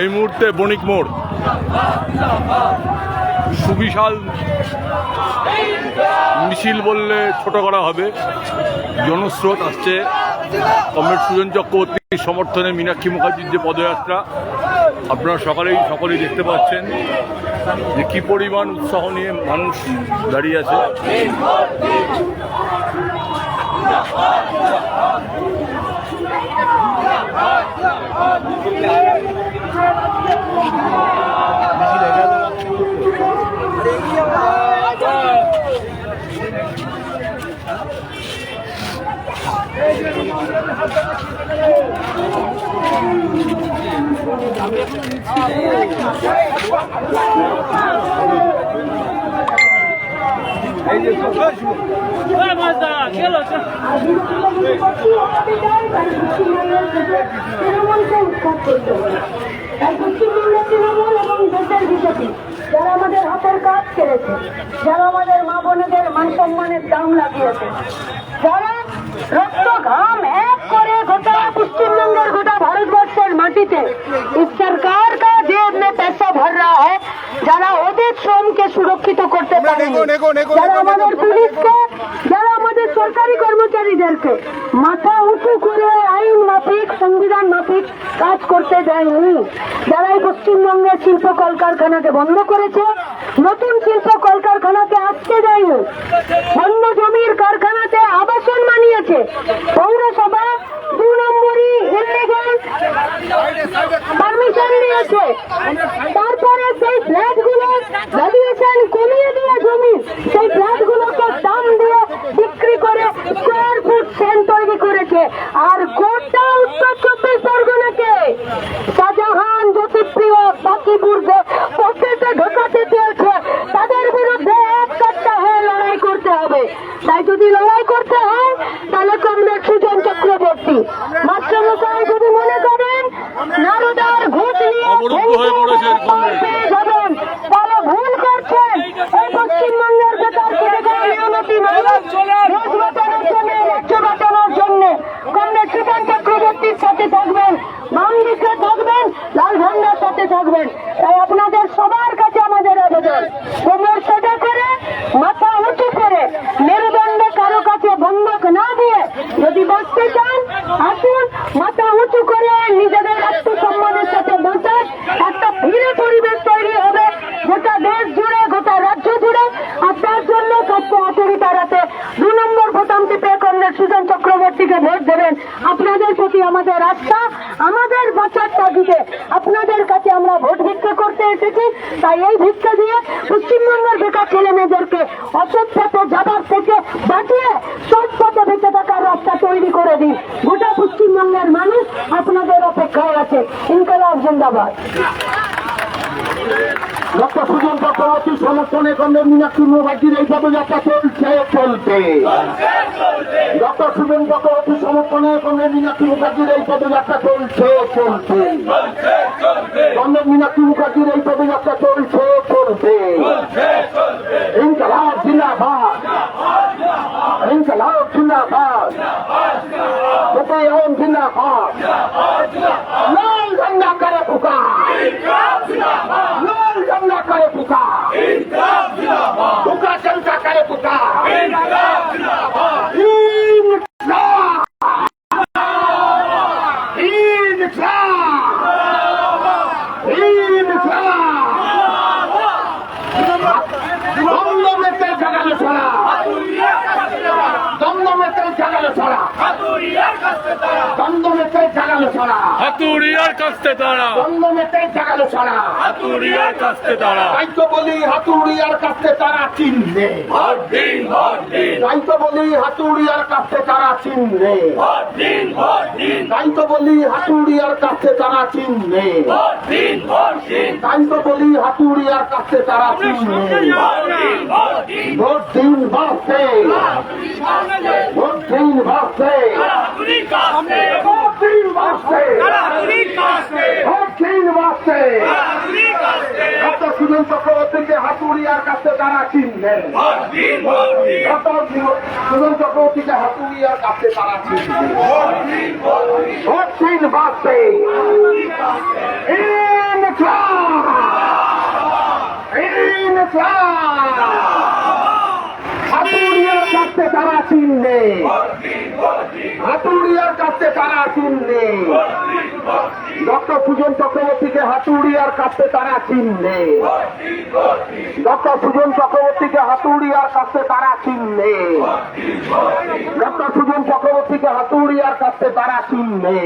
এই মুহূর্তে বণিক মোড়। সুবিশাল মিছিল বললে ছোট করা হবে। জনস্রোত আসছে। কমরেড সুজন চক্রবর্তীর সমর্থনে মীনাক্ষী মুখার্জির যে পদযাত্রা, আপনারা সকালেই সকলেই দেখতে পাচ্ছেন যে কি পরিমাণ উৎসাহ নিয়ে মানুষ দাঁড়িয়ে আছে। করতে হবে তাই পশ্চিমবঙ্গের তৃণমূল এবং দেশের বিজেপি যারা আমাদের হাতের কাজ কেড়েছে যারা আমাদের মা বোনেদের মান সম্মানের দাম লাগিয়েছে যারা রক্ত ঘাম এক করে গোটা পশ্চিমবঙ্গের গোটা ভারতবর্ষের মাটিতে इस सरकार का जेब में पैसा भर रहा है যারা ওদের শ্রমকে সুরক্ষিত করতে পারেনি। যারা আমাদের পুলিশকে যারা আমাদের সরকারি কর্মচারীদেরকে মাথা উঁচু করে আইন মাফিক সংবিধান মাফিক কাজ করতে দেয়নি যারা এই পশ্চিমবঙ্গের শিল্প কলকারখানাকে বন্ধ করেছে নতুন শিল্প কলকারখানাকে আটকে দেয়নি বন্য জমির কারখানাতে আবাসন মানিয়েছে পৌরসভা দু নম্বরই ইলিগাল পারমিশন দিয়েছে। সেই ফ্ল্যাট গুলোকে দাম দিয়ে বিক্রি করে স্কোয়ার ফুট সেন্ট তৈরি করেছে। আর গোটা উত্তর চব্বিশ পরগনাকে শাহজাহান জ্যোতিপ্রিয় বাকিপুরকে পকেটে ঢোকাতে চেয়েছে তাদের বিরুদ্ধে এক হয়ে লড়াই করতে হবে। তাই যদি লড়াই করতে হয় তাহলে কমরেড সুজন চক্রবর্তী। মাস্টারমশাই যদি মনে করেন নারদার ঘুষ নিয়ে। পেয়ে যাবেন থাকবেন সুজন চক্রবর্তীকে ভোট দেবেন। আপনাদের প্রতি আমাদের আস্থা, আমাদের বাঁচার তাগিদে আপনাদের কাছে আমরা ভোট ভিক্ষা করতে এসেছি। তাই এই ভিক্ষা দিয়ে পশ্চিমবঙ্গের বেকার ছেলে মেয়েদেরকে অসৎ পথে যাবার থেকে বাঁচিয়ে সৎ পথে বেঁচে থাকার রাস্তা তৈরি করে দিন। গোটা পশ্চিমবঙ্গের মানুষ আপনাদের অপেক্ষায় আছে। ইনকালাব জিন্দাবাদ। ডক্টর সুজন চক্রবর্তী, সমর্থনে কন্দের মীনাক্ষী মুখার্জির এই পদযাত্রা চলছে চলবে ডক্টর সুজন চক্রবর্তী, সমর্থনে কন্দের মীনাক্ষী মুখার্জির এই পদযাত্রা চলছে চলছে। কন্দের মীনাক্ষী মুখার্জির এই পদযাত্রা চলছে চলছে। ইনকলাব জিন্দাবাদ। ইনকলাব জিন্দাবাদ। জিন্দাবাদ। লাল ঝন্ডা করে ফুকা Amen. দমদমেতে জাগালো ছড়া। হাতুড়িয়ার কাছতে তারা। দমদমেতে জাগালো ছড়া। হাতুড়িয়ার কাছতে তারা। তাই তো বলি হাতুড়িয়ার কাছে তারা চিনবে। ভোট দিন ভোট দিন। তাই তো বলি হাতুড়িয়ার কাছে তারা চিনবে। ভোট দিন ভোট দিন। বলি হাতুড়িয়ার কাছে তারা চিনবে। ভোট দিন ভোট দিন। বলি হাতুড়িয়ার কাছে তারা চিনবে। ভোট দিন ভোট দিন। ভোট দিন ভোট দিন বাসে ভোট দিন বাসে দিন বাসে ডক্টর সুজন চক্রবর্তীকে হাতুড়িয়ার কাছে তারা দিন ডক্টর সুজন চক্রবর্তীকে হাতুড়িয়ার কাছে তারা ভোট দিন বাসে চিনবে হাতুড়িয়ার কাছে তারা চিনবে ডক্টর সুজন চক্রবর্তীকে হাতুড়িয়ার কাছে তারা চিনবে ডক্টর সুজন চক্রবর্তীকে হাতুড়িয়ার কাছে তারা চিনবে ডক্টর সুজন চক্রবর্তীকে হাতুড়িয়ার কাছে তারা চিনবে